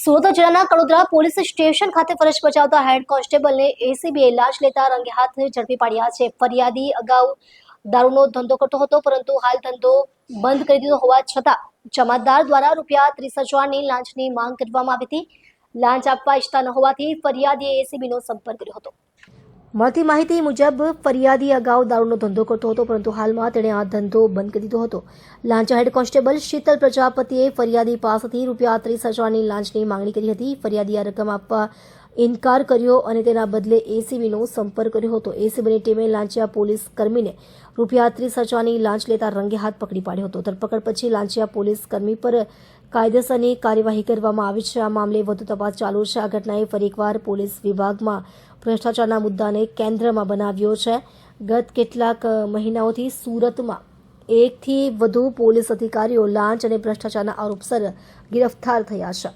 સુરત જિલ્લાના Kadodara police station ખાતે ફરજ બજાવતા હેડ કોન્સ્ટેબલને એસીબીએ લાંચ લેતા રંગે હાથ ઝડપી પાડ્યા છે. ફરિયાદી અગાઉ દારૂનો ધંધો કરતો હતો, પરંતુ હાલ ધંધો બંધ કરી દીધો હોવા છતાં જમાતદાર દ્વારા રૂપિયા ત્રીસ હજારની લાંચની માંગ કરવામાં આવી હતી. લાંચ આપવા ઈચ્છતા ન હોવાથી ફરિયાદીએ એસીબીનો સંપર્ક કર્યો હતો. મળતી માહિતી મુજબ ફરિયાદી અગાઉ દારૂનો ધંધો કરતો હતો, પરંતુ હાલમાં તેણે આ ધંધો બંધ કરી દીધો હતો. લાંચા હેડ કોન્સ્ટેબલ શીતલ પ્રજાપતિએ ફરિયાદી પાસેથી રૂપિયા ત્રીસ હજારની લાંચની માંગણી કરી હતી. ફરિયાદી આ રકમ આપવા ઇનકાર કર્યો અને તેના બદલે એસીબીનો સંપર્ક કર્યો હતો. એસીબીની ટીમે લાંચિયા પોલીસ કર્મીને રૂપિયા ત્રીસ હજારની લાંચ લેતા રંગે હાથ પકડી પાડ્યો હતો. ધરપકડ પછી લાંચિયા પોલીસ કર્મી પર કાયદેસરની કાર્યવાહી કરવામાં આવી છે. આ મામલે વધુ તપાસ ચાલુ છે. આ ઘટનાએ ફરી એકવાર પોલીસ વિભાગમાં ભ્રષ્ટાચારના મુદ્દાને કેન્દ્રમાં બનાવ્યો છે. ગત કેટલાક મહિનાઓથી સુરતમાં એકથી વધુ પોલીસ અધિકારીઓ લાંચ અને ભ્રષ્ટાચારના આરોપસર ગિરફ્તાર થયા છે.